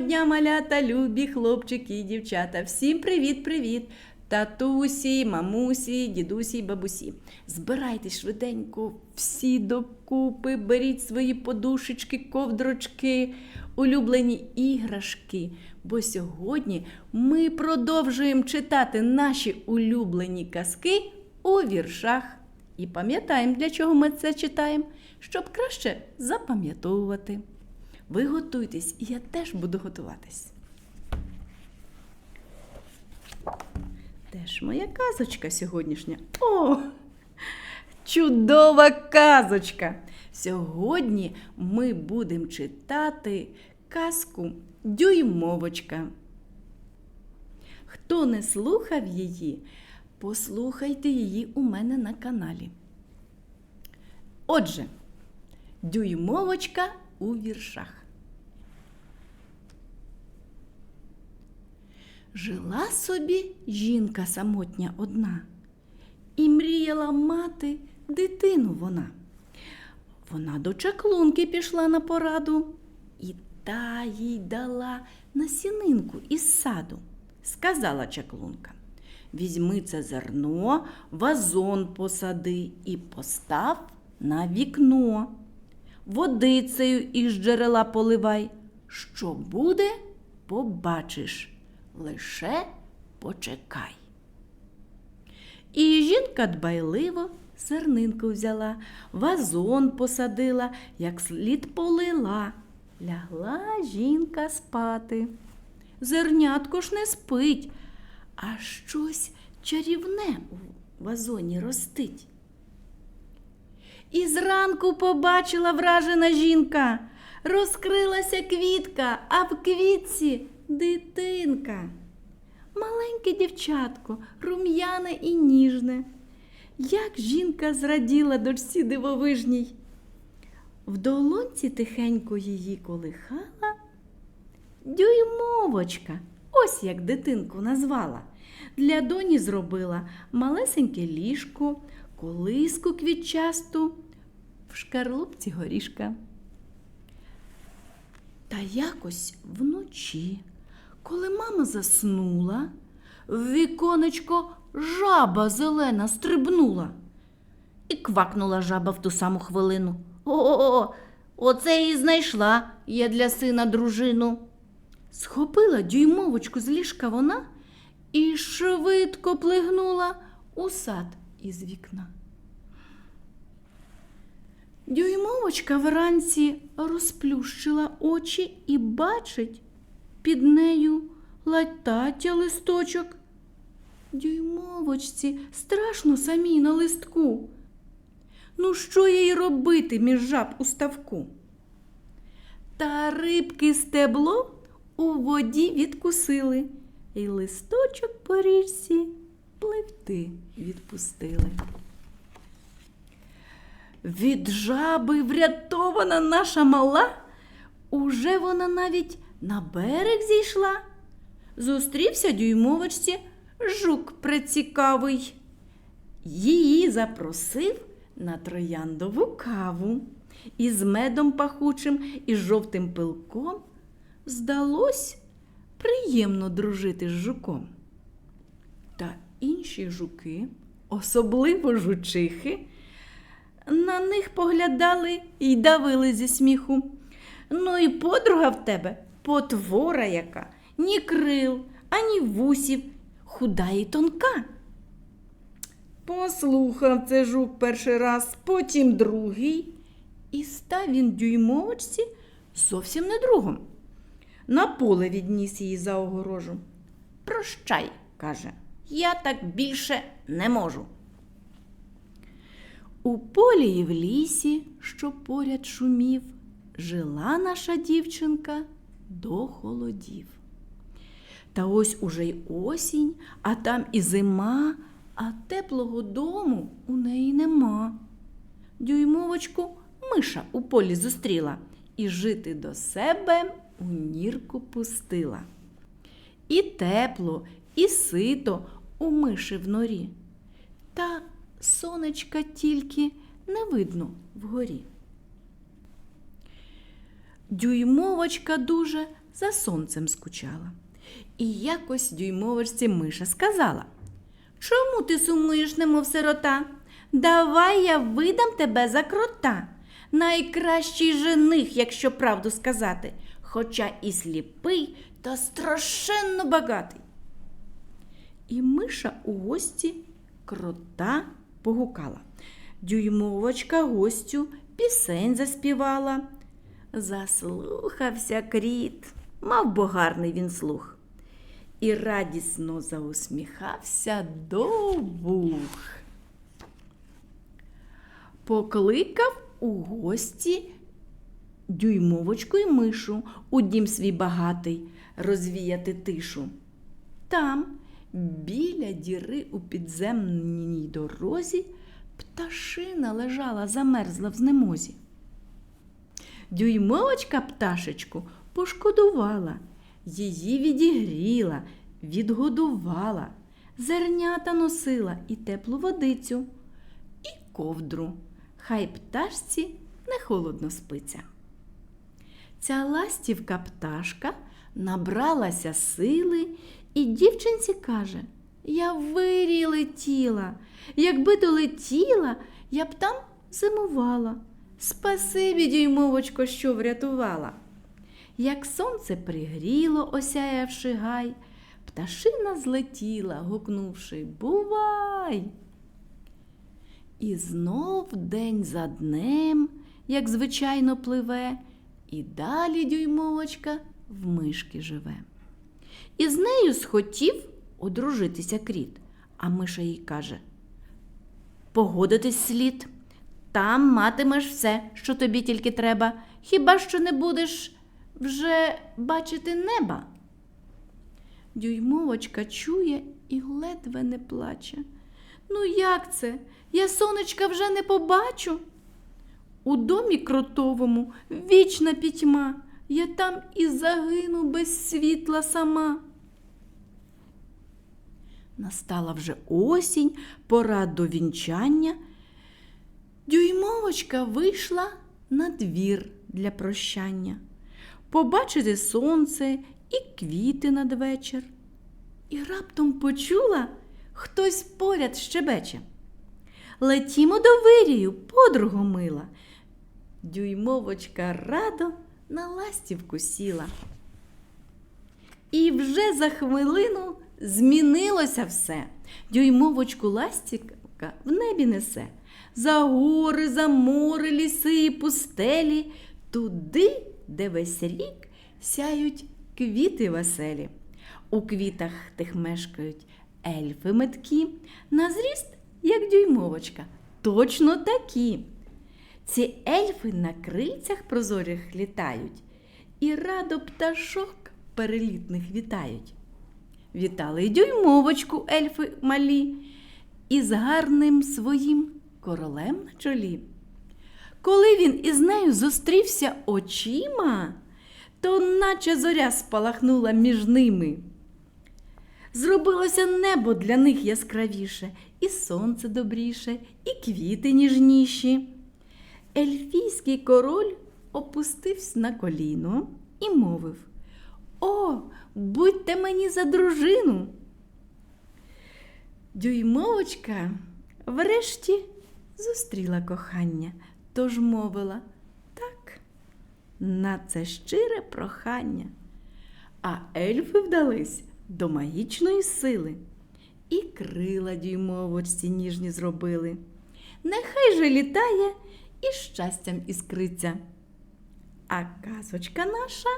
Дня, малята, любі хлопчики і дівчата. Всім привіт-привіт! Татусі, мамусі, дідусі й бабусі. Збирайтесь швиденько, всі докупи, беріть свої подушечки, ковдрочки, улюблені іграшки. Бо сьогодні ми продовжуємо читати наші улюблені казки у віршах. І пам'ятаємо, для чого ми це читаємо, щоб краще запам'ятовувати. Ви готуйтесь, і я теж буду готуватись. Де ж моя казочка сьогоднішня? О! Чудова казочка! Сьогодні ми будемо читати казку Дюймовочка. Хто не слухав її, послухайте її у мене на каналі. Отже, Дюймовочка у віршах. Жила собі жінка самотня одна, і мріяла мати дитину вона. Вона до чаклунки пішла на пораду, і та їй дала насінинку із саду. Сказала чаклунка. Візьми це зерно, вазон посади і постав на вікно. Водицею із джерела поливай. Що буде, побачиш, лише почекай. І жінка дбайливо зернинку взяла, вазон посадила, як слід полила. Лягла жінка спати. Зернятко ж не спить, а щось чарівне у вазоні ростить. І зранку побачила вражена жінка. Розкрилася квітка, а в квітці дитинка. Маленьке дівчатко, рум'яне і ніжне. Як жінка зраділа дочці дивовижній. В долонці тихенько її колихала. Дюймовочка, ось як дитинку назвала. Для доні зробила малесеньке ліжко, колиску квітчасту, в шкарлупці горішка. Та якось вночі, коли мама заснула, в віконечко жаба зелена стрибнула. І квакнула жаба в ту саму хвилину. О, о, оце і знайшла я для сина дружину. Схопила дюймовочку з ліжка вона і швидко плигнула у сад із вікна. Дюймовочка вранці розплющила очі і бачить під нею латаття листочок. Дюймовочці страшно самій на листку. Ну, що їй робити між жаб у ставку? Та рибки стебло у воді відкусили, і листочок по річці пливти відпустили. Від жаби врятована наша мала, уже вона навіть на берег зійшла. Зустрівся дюймовочці жук прецікавий. Її запросив на трояндову каву. Із медом пахучим і жовтим пилком здалось приємно дружити з жуком. Та інші жуки, особливо жучихи, на них поглядали й давили зі сміху. Ну і подруга в тебе потвора яка, ні крил, ані вусів, худа і тонка. Послухав це жук перший раз, потім другий, і став він дюймовочці зовсім не другом. На поле відніс її за огорожу. Прощай, каже, я так більше не можу. У полі і в лісі, що поряд шумів, жила наша дівчинка до холодів. Та ось уже й осінь, а там і зима, а теплого дому у неї нема. Дюймовочку миша у полі зустріла і жити до себе у нірку пустила. І тепло, і сито у миші в норі. Та сонечка тільки не видно вгорі. Дюймовочка дуже за сонцем скучала. І якось дюймовочці миша сказала Чому ти сумуєш, немов сирота? Давай я видам тебе за крота. Найкращий жених, якщо правду сказати, хоча і сліпий, та страшенно багатий. І миша у гості крота погукала. Дюймовочка гостю пісень заспівала. Заслухався кріт, мав бо гарний він слух. І радісно заусміхався до вух. Покликав у гості дюймовочку й мишу у дім свій багатий розвіяти тишу. Там, біля діри у підземній дорозі, пташина лежала, замерзла в знемозі. Дюймовочка пташечку пошкодувала, її відігріла, відгодувала, зернята носила і теплу водицю, і ковдру. Хай пташці не холодно спиться. Ця ластівка пташка набралася сили і дівчинці каже: Я вирій летіла. Якби долетіла, я б там зимувала. Спасибі, дюймовочко, що врятувала. Як сонце пригріло, осяявши гай, пташина злетіла, гукнувши Бувай! І знов день за днем, як звичайно пливе, і далі дюймовочка в мишки живе. І з нею схотів одружитися кріт, а миша їй каже Погодитись слід. Там матимеш все, що тобі тільки треба, хіба що не будеш вже бачити неба. Дюймовочка чує і ледве не плаче. Ну, як це? Я сонечка вже не побачу. У домі кротовому вічна пітьма, я там і загину без світла сама. Настала вже осінь, пора до вінчання. Дюймовочка вийшла на двір для прощання, побачити сонце і квіти надвечір. І раптом почула, хтось поряд щебече. Летімо до вирію, подруго мила. Дюймовочка радо на ластівку сіла. І вже за хвилину змінилося все. Дюймовочку ластівка в небі несе. За гори, за море, ліси і пустелі, туди, де весь рік сяють квіти веселі. У квітах тих мешкають ельфи меткі, на зріст, як дюймовочка, точно такі. Ці ельфи на крильцях прозорих літають і радо пташок перелітних вітають. Вітали й дюймовочку ельфи малі із гарним своїм королем на чолі. Коли він із нею зустрівся очима, то наче зоря спалахнула між ними. Зробилося небо для них яскравіше, і сонце добріше, і квіти ніжніші. Ельфійський король опустився на коліно і мовив О, будьте мені за дружину. Дюймовочка врешті зустріла кохання, тож мовила так, на це щире прохання. А ельфи вдались до магічної сили і крила дюймовочці ніжні зробили. Нехай же літає і щастям іскриться. А казочка наша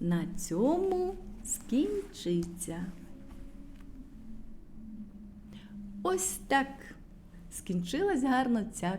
на цьому скінчиться. Ось так скінчилась гарно ця.